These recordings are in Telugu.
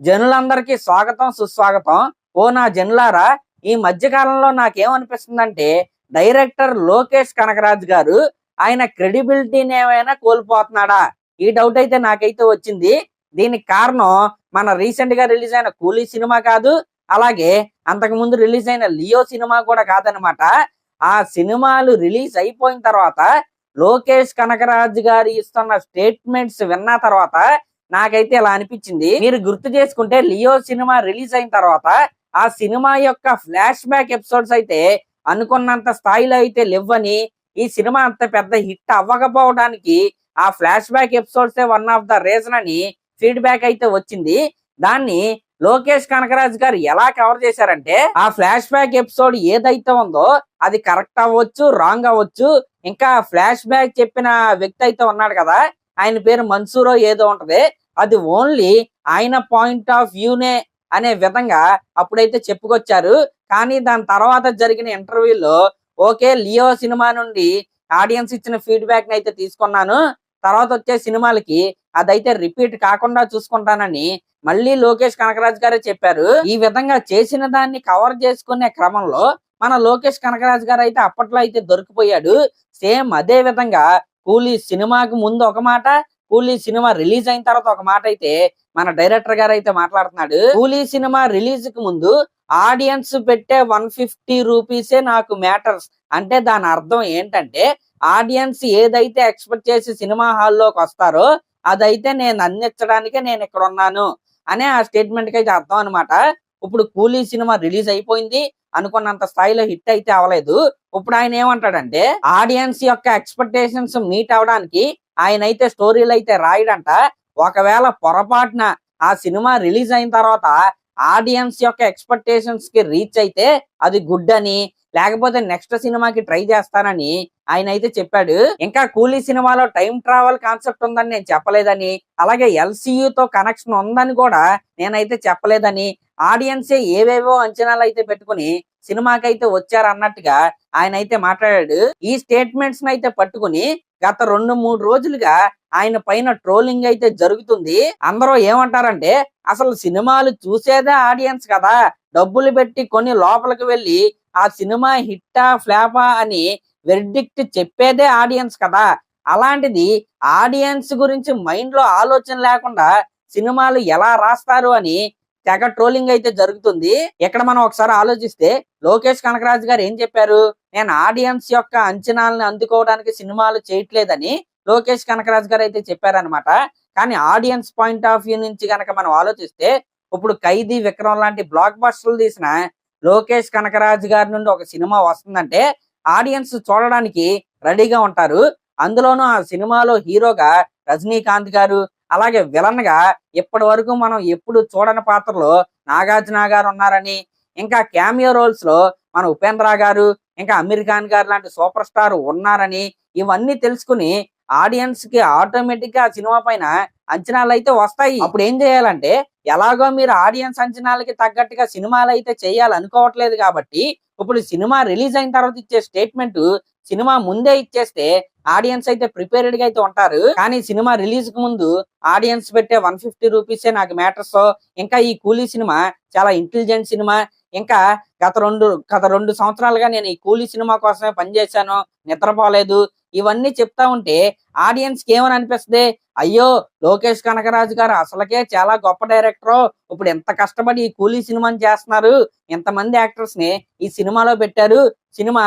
జనులందరికీ స్వాగతం సుస్వాగతం. ఓ నా జనులారా ఈ మధ్య కాలంలో నాకేమనిపిస్తుందంటే డైరెక్టర్ లోకేష్ కనకరాజ్ గారు ఆయన క్రెడిబిలిటీని ఏమైనా కోల్పోతున్నాడా? ఈ డౌట్ అయితే నాకైతే వచ్చింది. దీనికి కారణం మన రీసెంట్గా రిలీజ్ అయిన కూలీ సినిమా కాదు అలాగే అంతకు ముందు రిలీజ్ అయిన లియో సినిమా కూడా కాదనమాట ఆ సినిమాలు రిలీజ్ అయిపోయిన తర్వాత లోకేష్ కనకరాజ్ గారు ఇస్తున్న స్టేట్మెంట్స్ విన్న తర్వాత నాకైతే ఇలా అనిపించింది. మీరు గుర్తు చేసుకుంటే లియో సినిమా రిలీజ్ అయిన తర్వాత ఆ సినిమా యొక్క ఫ్లాష్ బ్యాక్ ఎపిసోడ్స్ అయితే అనుకున్నంత స్థాయిలో అయితే లేవని ఈ సినిమా అంత పెద్ద హిట్ అవ్వకపోవడానికి ఆ flashback episodes one of the reason అని ఫీడ్బ్యాక్ అయితే వచ్చింది. దాన్ని లోకేష్ కనకరాజ్ గారు ఎలా కవర్ చేశారంటే ఆ ఫ్లాష్ బ్యాక్ ఎపిసోడ్ ఏదైతే ఉందో అది కరెక్ట్ అవ్వచ్చు రాంగ్ అవ్వచ్చు. ఇంకా ఫ్లాష్ బ్యాక్ చెప్పిన వ్యక్తి అయితే ఉన్నాడు కదా ఆయన పేరు మన్సూరో ఏదో ఉంటది. అది ఓన్లీ ఆయన పాయింట్ ఆఫ్ వ్యూనే అనే విధంగా అప్పుడైతే చెప్పుకొచ్చారు. కానీ దాని తర్వాత జరిగిన ఇంటర్వ్యూలో ఓకే లియో సినిమా నుండి ఆడియన్స్ ఇచ్చిన ఫీడ్బ్యాక్ అయితే తీసుకున్నాను. తర్వాత వచ్చే సినిమాలకి అదైతే రిపీట్ కాకుండా చూసుకుంటానని మళ్ళీ లోకేష్ కనకరాజ్ గారే చెప్పారు. ఈ విధంగా చేసిన దాన్ని కవర్ చేసుకునే క్రమంలో మన లోకేష్ కనకరాజ్ గారు అయితే అప్పట్లో అయితే దొరికిపోయాడు. సేమ్ అదే విధంగా కూలీ సినిమాకి ముందు ఒక మాట కూలీ సినిమా రిలీజ్ అయిన తర్వాత ఒక మాట అయితే మన డైరెక్టర్ గారు అయితే మాట్లాడుతున్నాడు. కూలీ సినిమా రిలీజ్కి ముందు ఆడియన్స్ పెట్టే వన్ ఫిఫ్టీ రూపీసే నాకు మ్యాటర్స్. అంటే దాని అర్థం ఏంటంటే ఆడియన్స్ ఏదైతే ఎక్స్పెక్ట్ చేసి సినిమా హాల్లోకి వస్తారో అదైతే నేను అందించడానికే నేను ఇక్కడ ఉన్నాను అనే ఆ స్టేట్మెంట్కి అయితే అర్థం అనమాట ఇప్పుడు కూలీ సినిమా రిలీజ్ అయిపోయింది అనుకున్నంత స్థాయిలో హిట్ అయితే అవ్వలేదు ఇప్పుడు ఆయన ఏమంటాడంటే ఆడియన్స్ యొక్క ఎక్స్పెక్టేషన్స్ మీట్ అవడానికి ఆయన అయితే స్టోరీలు అయితే రాయడంట. ఒకవేళ పొరపాటున ఆ సినిమా రిలీజ్ అయిన తర్వాత ఆడియన్స్ యొక్క ఎక్స్పెక్టేషన్స్కి రీచ్ అయితే అది గుడ్ అని లేకపోతే నెక్స్ట్ సినిమాకి ట్రై చేస్తానని ఆయన అయితే చెప్పాడు. ఇంకా కూలీ సినిమాలో టైం ట్రావెల్ కాన్సెప్ట్ ఉందని నేను చెప్పలేదని అలాగే LCU తో కనెక్షన్ ఉందని కూడా నేనైతే చెప్పలేదని ఆడియన్సే ఏవేవో అంచనాలు అయితే పెట్టుకుని సినిమాకైతే వచ్చారు అన్నట్టుగా ఆయన అయితే మాట్లాడాడు. ఈ స్టేట్మెంట్స్ అయితే పట్టుకుని గత రెండు మూడు రోజులుగా ఆయన పైన ట్రోలింగ్ అయితే జరుగుతుంది. అందరూ ఏమంటారంటే అసలు సినిమాలు చూసేదే ఆడియన్స్ కదా. డబ్బులు పెట్టి కొన్ని లోపలికి వెళ్ళి ఆ సినిమా హిట్టా ఫ్లాపా అని వెర్డిక్ట్ చెప్పేదే ఆడియన్స్ కదా. అలాంటిది ఆడియన్స్ గురించి మైండ్లో ఆలోచన లేకుండా సినిమాలు ఎలా రాస్తారు అని తెగ ట్రోలింగ్ అయితే జరుగుతుంది. ఇక్కడ మనం ఒకసారి ఆలోచిస్తే లోకేష్ కనకరాజు గారు ఏం చెప్పారు? నేను ఆడియన్స్ యొక్క అంచనాలను అందుకోవడానికి సినిమాలు చేయట్లేదని లోకేష్ కనకరాజు గారు అయితే చెప్పారనమాట కానీ ఆడియన్స్ పాయింట్ ఆఫ్ వ్యూ నుంచి గనక మనం ఆలోచిస్తే ఇప్పుడు ఖైదీ విక్రమ్ లాంటి బ్లాక్ బస్టర్లు తీసిన లోకేష్ కనకరాజు గారి నుండి ఒక సినిమా వస్తుందంటే ఆడియన్స్ చూడడానికి రెడీగా ఉంటారు. అందులోనూ ఆ సినిమాలో హీరోగా రజనీకాంత్ గారు అలాగే విలన్గా ఇప్పటి వరకు మనం ఎప్పుడు చూడని పాత్రలో నాగార్జున గారు ఉన్నారని ఇంకా క్యామియో రోల్స్లో మన ఉపేంద్ర గారు ఇంకా అమీర్ ఖాన్ గారు లాంటి సూపర్ స్టార్ ఉన్నారని ఇవన్నీ తెలుసుకుని ఆడియన్స్కి ఆటోమేటిక్గా సినిమా పైన అంచనాలు అయితే వస్తాయి. అప్పుడు ఏం చేయాలంటే ఎలాగో మీరు ఆడియన్స్ అంచనాలకి తగ్గట్టుగా సినిమాలు అయితే చేయాలనుకోవట్లేదు కాబట్టి ఇప్పుడు సినిమా రిలీజ్ అయిన తర్వాత ఇచ్చే స్టేట్మెంట్ సినిమా ముందే ఇచ్చేస్తే ఆడియన్స్ అయితే ప్రిపేర్డ్గా అయితే ఉంటారు. కానీ సినిమా రిలీజ్కు ముందు ఆడియన్స్ పెట్టే వన్ ఫిఫ్టీ రూపీసే నాకు మ్యాటర్స్. ఇంకా ఈ కూలీ సినిమా చాలా ఇంటెలిజెంట్ సినిమా. ఇంకా గత రెండు గత రెండు సంవత్సరాలుగా నేను ఈ కూలీ సినిమా కోసమే పనిచేశాను నిద్రపోలేదు ఇవన్నీ చెప్తా ఉంటే ఆడియన్స్కి ఏమని అనిపిస్తుంది? అయ్యో లోకేష్ కనకరాజు గారు అసలకే చాలా గొప్ప డైరెక్టర్. ఇప్పుడు ఎంత కష్టపడి ఈ కూలీ సినిమాని చేస్తున్నారు? ఎంతమంది యాక్టర్స్ని ఈ సినిమాలో పెట్టారు. సినిమా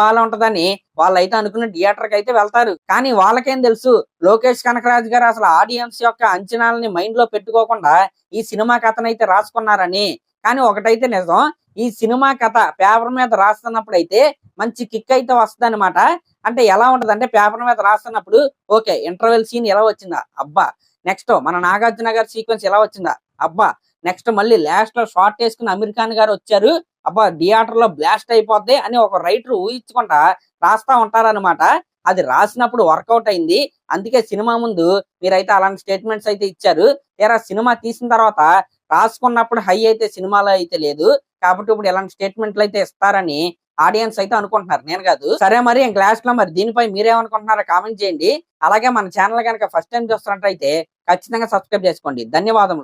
బాగా ఉంటదని వాళ్ళైతే అనుకున్న థియేటర్కి అయితే వెళ్తారు. కానీ వాళ్ళకేం తెలుసు? లోకేష్ కనకరాజు గారు అసలు ఆడియన్స్ యొక్క అంచనాలని మైండ్లో పెట్టుకోకుండా ఈ సినిమా కథనైతే రాసుకున్నారని. కానీ ఒకటైతే నిజం ఈ సినిమా కథ పేపర్ మీద రాస్తున్నప్పుడు అయితే మంచి కిక్ అయితే వస్తుంది అంటే ఎలా ఉంటది అంటే పేపర్ మీద రాస్తున్నప్పుడు ఓకే ఇంటర్వెల్ సీన్ ఎలా వచ్చిందా? అబ్బా నెక్స్ట్ మన నాగార్జున గారి సీక్వెన్స్ ఎలా వచ్చిందా? అబ్బా నెక్స్ట్ మళ్ళీ లాస్ట్లో షార్ట్ వేసుకుని అమీర్ ఖాన్ గారు వచ్చారు. అబ్బా థియేటర్లో బ్లాస్ట్ అయిపోద్ది అని ఒక రైటర్ ఊహించుకుంటా రాస్తా ఉంటారనమాట అది రాసినప్పుడు వర్కౌట్ అయింది. అందుకే సినిమా ముందు మీరైతే అలాంటి స్టేట్మెంట్స్ అయితే ఇచ్చారు. తీరా సినిమా తీసిన తర్వాత రాసుకున్నప్పుడు హై అయితే సినిమాలో అయితే లేదు. కాబట్టి ఇప్పుడు ఇలాంటి స్టేట్మెంట్లు అయితే ఇస్తారని ఆడియన్స్ అయితే అనుకుంటున్నారు. నేను కాదు. సరే మరి క్లాస్లో మరి దీనిపై మీరేమనుకుంటున్నారో కామెంట్ చేయండి. అలాగే మన ఛానల్ కనుక ఫస్ట్ టైం చూస్తున్నట్టయితే ఖచ్చితంగా సబ్స్క్రైబ్ చేసుకోండి. ధన్యవాదములు.